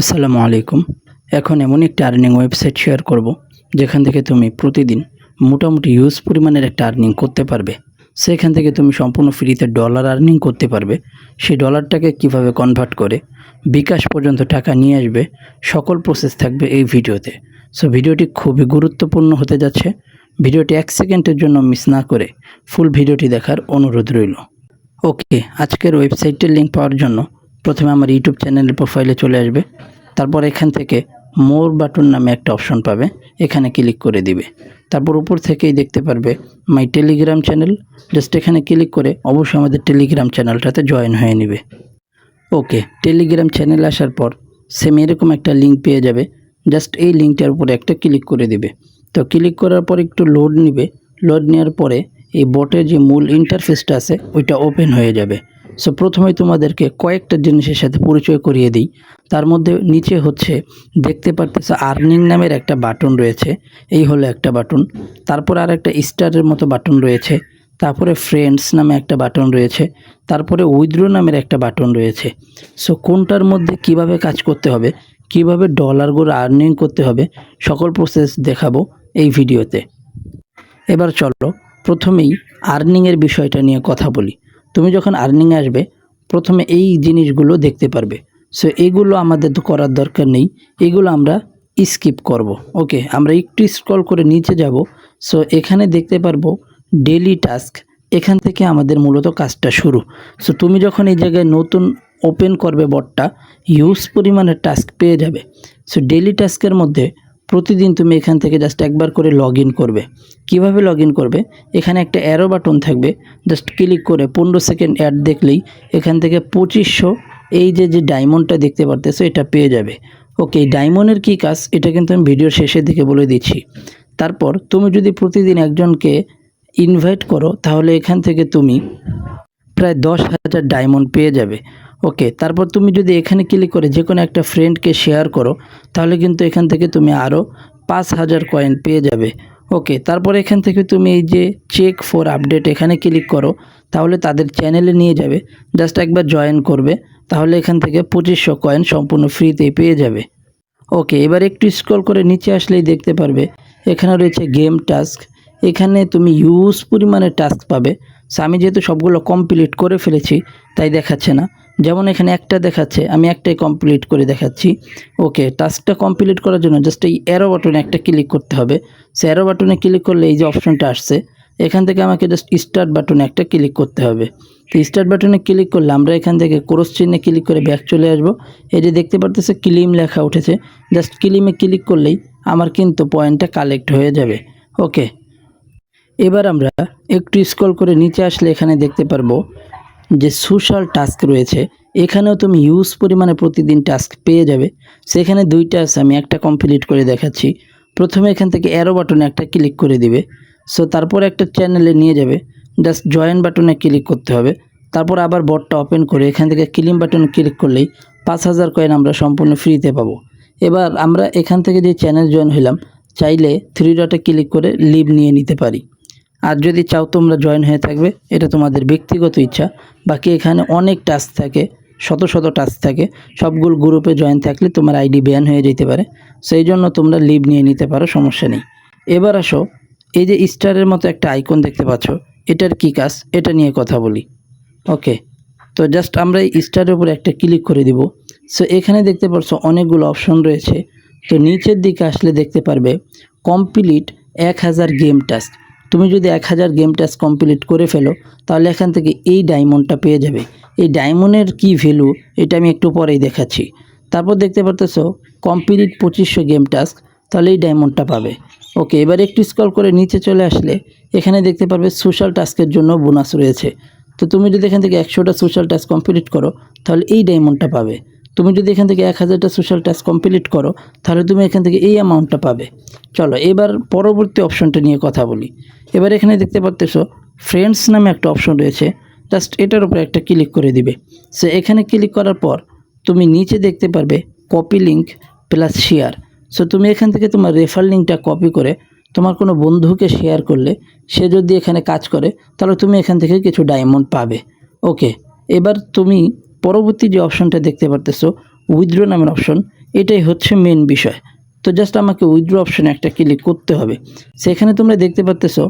আসসালামু আলাইকুম। এখন এমন একটি আর্নিং ওয়েবসাইট শেয়ার করব, যেখান থেকে তুমি প্রতিদিন মোটামুটি ইউজ পরিমাণের একটা আর্নিং করতে পারবে। সেখান থেকে তুমি সম্পূর্ণ ফ্রিতে ডলার আর্নিং করতে পারবে। সেই ডলারটাকে কীভাবে কনভার্ট করে, বিকাশ পর্যন্ত টাকা নিয়ে আসবে, সকল প্রসেস থাকবে এই ভিডিওতে। সো ভিডিওটি খুবই গুরুত্বপূর্ণ হতে যাচ্ছে। ভিডিওটি এক সেকেন্ডের জন্য মিস না করে ফুল ভিডিওটি দেখার অনুরোধ রইল। ওকে আজকের ওয়েবসাইটের লিঙ্ক পাওয়ার জন্য প্রথমে আমার ইউটিউব চ্যানেলের প্রোফাইলে চলে আসবে। তারপর এখান থেকে মোর বাটন নামে একটা অপশন পাবে। এখানে ক্লিক করে দিবে। তারপর উপর থেকেই দেখতে পারবে মাই টেলিগ্রাম চ্যানেল জাস্ট এখানে ক্লিক করে অবশ্যই আমাদের টেলিগ্রাম চ্যানেলটাতে জয়েন হয়ে নেবে। ওকে টেলিগ্রাম চ্যানেল আসার পর সেম এরকম একটা লিঙ্ক পেয়ে যাবে। জাস্ট এই লিঙ্কটার উপরে একটা ক্লিক করে দিবে। তো ক্লিক করার পর একটু লোড নিবে। লোড নেওয়ার পরে এই বটের যে মূল ইন্টারফেসটা আছে, ওইটা ওপেন হয়ে যাবে। সো প্রথমেই তোমাদেরকে কয়েকটা জিনিসের সাথে পরিচয় করিয়ে দিই। তার মধ্যে নিচে হচ্ছে, দেখতে পারতেছে আর্নিং নামের একটা বাটন রয়েছে। এই হলো একটা বাটন তারপর আর একটা স্টারের মতো বাটন রয়েছে। তারপরে ফ্রেন্ডস নামে একটা বাটন রয়েছে। তারপরে উইথড্রো নামের একটা বাটন রয়েছে। সো কোনটার মধ্যে কীভাবে কাজ করতে হবে, কীভাবে ডলারগুলো আর্নিং করতে হবে, সকল প্রসেস দেখাবো এই ভিডিওতে এবার চলো, প্রথমেই আর্নিংয়ের বিষয়টা নিয়ে কথা বলি। তুমি যখন আর্নিং আসবে, প্রথমে এই জিনিসগুলো দেখতে পারবে। সো এগুলো আমাদের তো করার দরকার নেই। এগুলো আমরা স্কিপ করব। ওকে আমরা একটু স্ক্রল করে নিচে যাব। সো এখানে দেখতে পারব ডেলি টাস্ক এখান থেকে আমাদের মূলত কাজটা শুরু। সো তুমি যখন এই জায়গায় নতুন ওপেন করবে বটটা ইউজ পরিমাণের টাস্ক পেয়ে যাবে। সো ডেলি টাস্কের মধ্যে প্রতিদিন তুমি এখান থেকে জাস্ট একবার করে লগ ইন করবে। কীভাবে লগ ইন করবে? এখানে একটা অ্যারো বাটন থাকবে। জাস্ট ক্লিক করে পনেরো সেকেন্ড অ্যাড দেখলেই এখান থেকে পঁচিশশো, এই যে যে ডায়মন্ডটা দেখতে পারতেছো, এটা পেয়ে যাবে। ওকে ডায়মন্ডের কী কাজ? এটা কিন্তু আমি ভিডিওর শেষের দিকে বলে দিচ্ছি। তারপর তুমি যদি প্রতিদিন একজনকে ইনভাইট করো, তাহলে এখান থেকে তুমি প্রায় দশ হাজার ডায়মন্ড পেয়ে যাবে। ওকে, তারপর তুমি যদি এখানে ক্লিক করে যে কোনো একটা ফ্রেন্ডকে শেয়ার করো, তাহলে কিন্তু এখান থেকে তুমি আরও পাঁচ হাজার কয়েন পেয়ে যাবে। ওকে, তারপর এখান থেকে তুমি এই যে চেক ফর আপডেট এখানে ক্লিক করো, তাহলে তাদের চ্যানেলে নিয়ে যাবে। জাস্ট একবার জয়েন করবে, তাহলে এখান থেকে পঁচিশশো কয়েন সম্পূর্ণ ফ্রিতেই পেয়ে যাবে। ওকে, এবার একটু স্ক্রল করে নিচে আসলেই দেখতে পারবে, এখানে রয়েছে গেম টাস্ক এখানে তুমি ইউজ পরিমাণে টাস্ক পাবে। সো আমি যেহেতু সবগুলো কমপ্লিট করে ফেলেছি, তাই দেখাচ্ছে না। যেমন এখানে একটা দেখাচ্ছে, আমি একটাই কমপ্লিট করে দেখাচ্ছি। ওকে টাস্কটা কমপ্লিট করার জন্য জাস্ট এই অ্যারো বাটনে একটা ক্লিক করতে হবে। সে অ্যারো বাটনে ক্লিক করলে এই যে অপশনটা আসছে, এখান থেকে আমাকে জাস্ট স্টার্ট বাটনে একটা ক্লিক করতে হবে। তো স্টার্ট বাটনে ক্লিক করলে আমরা এখান থেকে ক্রস চিহ্নে ক্লিক করে ব্যাক চলে আসব। এই যে দেখতে পারতেছে ক্লিম লেখা উঠেছে জাস্ট ক্লিমে ক্লিক করলেই আমার কিন্তু পয়েন্টটা কালেক্ট হয়ে যাবে। ওকে এবার আমরা একটু স্ক্রল করে নিচে আসলে এখানে দেখতে পারব যে সোশ্যাল টাস্ক রয়েছে, এখানেও তুমি ইউজ পরিমাণে প্রতিদিন টাস্ক পেয়ে যাবে। সেখানে দুইটা আছে, আমি একটা কমপ্লিট করে দেখাচ্ছি। প্রথমে এখান থেকে অ্যারো বাটনে একটা ক্লিক করে দিবে। সো তারপর একটা চ্যানেলে নিয়ে যাবে। জাস্ট জয়েন বাটনে ক্লিক করতে হবে। তারপর আবার বটটা ওপেন করে এখান থেকে ক্লিম বাটনে ক্লিক করলেই পাঁচ হাজার কয়েন আমরা সম্পূর্ণ ফ্রিতে পাবো। এবার আমরা এখান থেকে যে চ্যানেল জয়েন হলাম চাইলে থ্রি ডটে ক্লিক করে লিভ নিয়ে নিতে পারি। আর যদি চাও তোমরা জয়েন হয়ে থাকবে, এটা তোমাদের ব্যক্তিগত ইচ্ছা। বাকি এখানে অনেক টাস্ক থাকে, শত শত টাস্ক থাকে। সবগুলো গ্রুপে জয়েন থাকলে তোমার আইডি ব্যান হয়ে যেতে পারে। সেই জন্য তোমরা লিভ নিয়ে নিতে পারো, সমস্যা নেই। এবার আসো, এই যে স্টারের মতো একটা আইকন দেখতে পাচ্ছ, এটার কী কাজ? এটা নিয়ে কথা বলি। ওকে তো জাস্ট আমরা এই স্টারের উপরে একটা ক্লিক করে দিব। সো এখানে দেখতে পাচ্ছ অনেকগুলো অপশন রয়েছে। তো নিচের দিকে আসলে দেখতে পারবে কমপ্লিট এক হাজার গেম টাস্ক তুমি যদি এক হাজার গেম টাস্ক কমপ্লিট করে ফেলো, তাহলে এখান থেকে এই ডায়মন্ডটা পেয়ে যাবে। এই ডায়মন্ডের কি ভ্যালু এটা আমি একটু পরেই দেখাচ্ছি। তারপর দেখতে পারতেছো কমপ্লিট পঁচিশশো গেম টাস্ক তাহলে এই ডায়মন্ডটা পাবে। ওকে, এবার একটু স্কল করে নিচে চলে আসলে, এখানে দেখতে পারবে সোশ্যাল টাস্কের জন্য বোনাস রয়েছে। তো তুমি যদি এখান থেকে একশোটা সোশ্যাল টাস্ক কমপ্লিট করো, তাহলে এই ডায়মন্ডটা পাবে। তুমি যদি এখান থেকে এক হাজারটা সোশ্যাল টাস্ক কমপ্লিট করো, তাহলে তুমি এখান থেকে এই অ্যামাউন্টটা পাবে। চলো, এবার পরবর্তী অপশনটা নিয়ে কথা বলি। এবার এখানে দেখতে পারতেছো ফ্রেন্ডস নামে একটা অপশন রয়েছে জাস্ট এটার উপরে একটা ক্লিক করে দিবে। সে এখানে ক্লিক করার পর তুমি নিচে দেখতে পারবে copy link plus share so তুমি এখান থেকে তোমার রেফার লিঙ্কটা কপি করে তোমার কোনো বন্ধুকে শেয়ার করলে, সে যদি এখানে কাজ করে, তাহলে তুমি এখান থেকে কিছু ডায়মন্ড পাবে। ওকে এবার তুমি পরবর্তী যে অপশনটা দেখতে পারতেছো উইথড্র নামের অপশন এটাই হচ্ছে মেন বিষয়। তো জাস্ট আমাকে উইথড্র অপশনে একটা ক্লিক করতে হবে। সেখানে তোমরা দেখতে পাচ্তেছো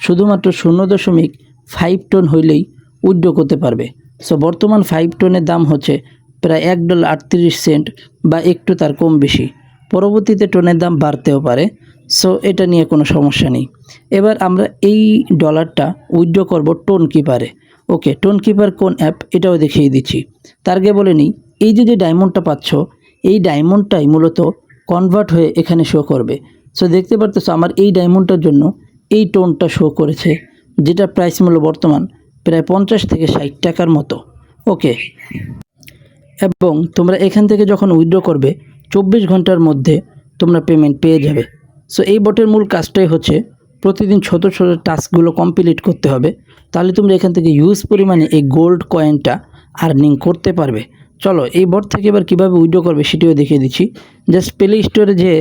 শুধুমাত্র শূন্য দশমিক ফাইভ টন হইলেই উইথড্র করতে পারবে। সো বর্তমান ফাইভ টনের দাম হচ্ছে প্রায় এক ডল আটত্রিশ সেন্ট বা একটু তার কম বেশি। পরবর্তীতে টনের দাম বাড়তেও পারে। সো এটা নিয়ে কোনো সমস্যা নেই। এবার আমরা এই ডলারটা উইথড্র করব টোন কিপারে ওকে টোন কিপার কোন অ্যাপ এটাও দেখিয়ে দিচ্ছি। তার আগে বলে নিই, এই যে যে ডায়মন্ডটা পাচ্ছ, এই ডায়মন্ডটাই মূলত কনভার্ট হয়ে এখানে শো করবে। সো দেখতে পারতেছো, আমার এই ডায়মন্ডটার জন্য এই টোনটা শো করেছে, যেটা প্রাইস মূল্য বর্তমান প্রায় পঞ্চাশ থেকে ষাট টাকার মতো। ওকে। এবং তোমরা এখান থেকে যখন উইথড্র করবে, চব্বিশ ঘণ্টার মধ্যে তোমরা পেমেন্ট পেয়ে যাবে। সো এই বটের মূল কাজটাই হচ্ছে প্রতিদিন ছোট ছোট টাস্কগুলো কমপ্লিট করতে হবে, তাহলে তোমরা এখান থেকে ইউজ পরিমাণে এই গোল্ড কয়েনটা আর্নিং করতে পারবে। চলো, এই বট থেকে এবার কীভাবে উইথড্র করবে সেটিও দেখিয়ে দিচ্ছি। জাস্ট প্লে স্টোরে যে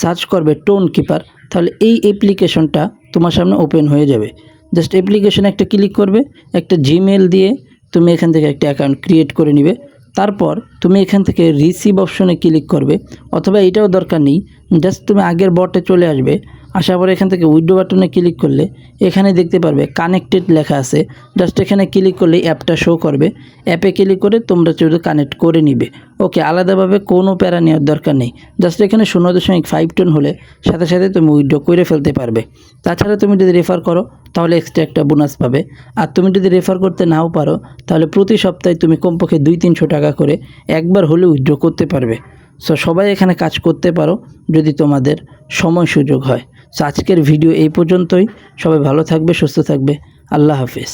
সার্চ করবে টোন কিপার তাহলে এই অ্যাপ্লিকেশনটা তোমার সামনে ওপেন হয়ে যাবে। জাস্ট অ্যাপ্লিকেশনে একটা ক্লিক করবে, একটা জিমেল দিয়ে তুমি এখান থেকে একটা অ্যাকাউন্ট ক্রিয়েট করে নিবে। তারপর তুমি এখান থেকে রিসিভ অপশনে ক্লিক করবে, অথবা এটাও দরকার নেই জাস্ট তুমি আগের বটে চলে আসবে আসার পরে এখান থেকে উইডো বাটনে ক্লিক করলে এখানে দেখতে পারবে কানেক্টেড লেখা আছে। জাস্ট এখানে ক্লিক করলে অ্যাপটা শো করবে। অ্যাপে ক্লিক করে তোমরা শুধু কানেক্ট করে নিবে। ওকে আলাদাভাবে কোনো প্যারা নেওয়ার দরকার নেই। জাস্ট এখানে শূন্য দশমিক ফাইভ টন হলে সাথে সাথে তুমি উইড্রো করে ফেলতে পারবে। তাছাড়া তুমি যদি রেফার করো, তাহলে এক্সট্রা একটা বোনাস পাবে। আর তুমি যদি রেফার করতে নাও পারো, তাহলে প্রতি সপ্তাহে তুমি কমপক্ষে দুই তিনশো টাকা করে একবার হলে উইথড্র করতে পারবে। সো সবাই এখানে কাজ করতে পারো যদি তোমাদের সময় সুযোগ হয়। সো আজকের ভিডিও এই পর্যন্তই। সবাই ভালো থাকবে সুস্থ থাকবে। আল্লাহ হাফিজ।